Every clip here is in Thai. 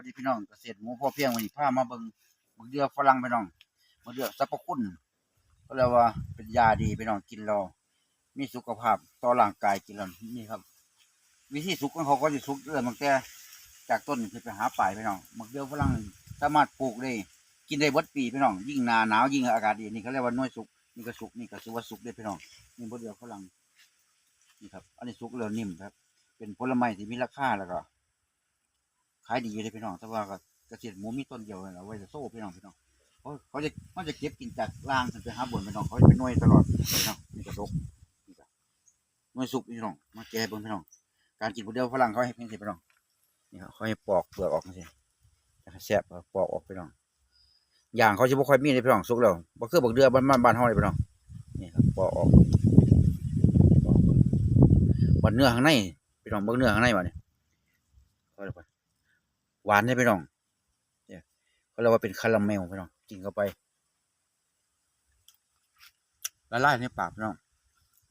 วัสดีพี่น้องเกษตรหมูพ่อเพียงวันนี้พามาเบิ่งบักเดือฝรั่งพี่น้องบักเดือสรรพคุณก็เรียกว่าเป็นยาดีพี่น้องกินแล้วมีสุขภาพต่อร่างกายกินแล้วนี่ครับ วิธีสุกของเขาก็จะสุกเริ่มตั้งแต่จากต้นคือไปหาปลายพี่น้องบักเดือฝรั่งสามารถปลูกได้กินได้เบิดปีพี่น้อง ยิ่งหนาหนาวยิ่งอากาศดีนี่เขาเรียกว่าน้อยสุกนี่ก็สุกนี่ก็ถือว่าสุกได้พี่น้องนี่บักเดือฝรั่งนี่ครับ อันนี้สุกแล้วนิ่มครับ เป็นผลไม้ที่มีราคาแล้วก็ายดีเลยพี่น้องแต่ว่าก็เกษตรหมูมีต้นเดียวเลยเอาไว้จะโซ่พี่น้องพี่น้องเขาเขาจะเขาจะเก็บกินจากล่างจนไปหาบนพี่น้องเขาจะเป็นน่วยตลอดพี่น้องนี่กระดกนี่ก็หน่วยสุกพี่น้องมาแก่บิ่งพี่น้องการกินผู้เดียวฝรั่งเขาให้เพียงสิพี่น้องนี่ครับเขาให้ปอกเปลือกออกสิแซ่บปอกออกพี่น้องอย่างเขาจะบ่ค่อยมีเลยพี่น้องสุกแล้วบ่คือบักเดือบ้านบ้านบ้านเฮาเลยพี่น้องนี่ครับปอกออกปอกบัดเนื้อข้างในพี่น้องเบิ่งเนื้อข้างในบ่เนี่ยค่อยลงไป หวานได้พี่น้องเนี่ยเขาเรียกว่าเป็นคาราเมลพี่น้องกินเข้าไปละลายในปากน้อง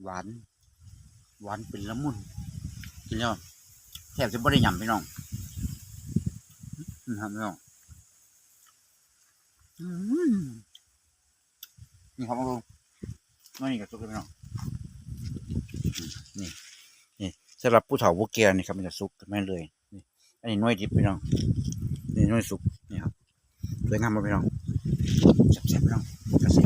หวาน หวานเป็นละมุนกินแล้วแทบจะไม่ได้ยำพี่น้องนะครับพี่น้องอืมนี่ครับมาดูนี่กับซุกพี่น้องนี่นี่สำหรับผู้เฒ่าผู้แก่นี่ครับมันจะซุกแม่เลย อันนี้น้อยดิบพี่น้องนี่น้อยสุกนี่ครับสวยงามมากพี่น้องแซ่บๆพี่น้องกระเซ็